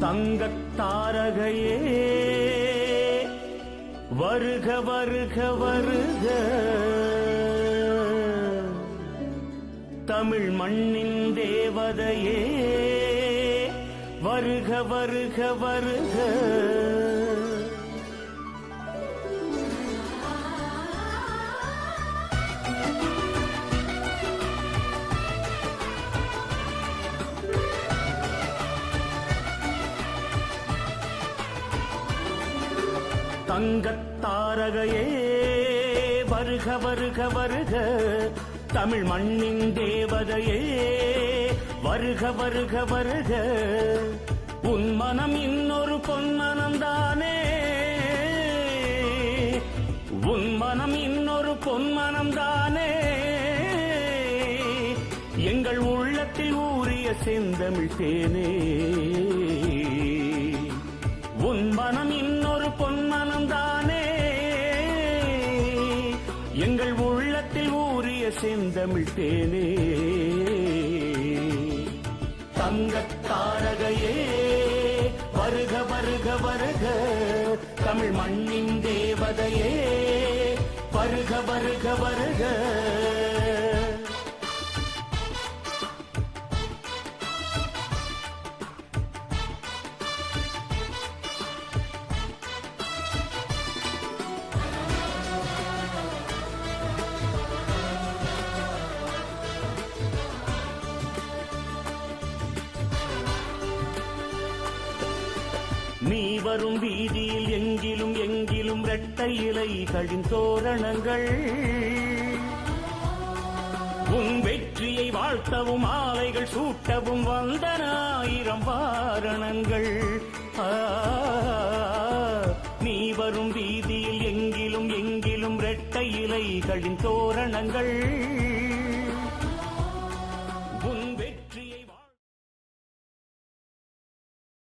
தங்கத்தாரகையே வருக வருக வருக. தமிழ் மண்ணின் தேவதையே வருக வருக வருக. தங்கத்தாரகையே வருக வருக வருக. தமிழ் மண்ணின் தேவதையே வருக வருக வருக. உன் மனம் இன்னொரு பொன்மனம் தானே. உன் மனம் இன்னொரு பொன்மனம் தானே. எங்கள் உள்ளத்தில் ஊறிய செந்தமிழ் தேனே. உன் மனம் இன்னொரு பொன்மனம் தானே. எங்கள் உள்ளத்தில் ஊறிய செந்தமிழ் தேனே. தங்கத் தாரகையே வருக வருக வருக தமிழ் மண்ணின் தேவதையே. வருக வருக வருக நீ வரும் வீதியில் எங்கிலும் எங்கிலும் இரட்டை இலைகளின் தோரணங்கள். உன் வெற்றியை வாழ்த்தவும் ஆலைகள் சூட்டவும் வந்தனாயிரம் வாரணங்கள். நீ வரும் வீதியில் எங்கிலும் எங்கிலும் இரட்டை இலைகளின் தோரணங்கள்.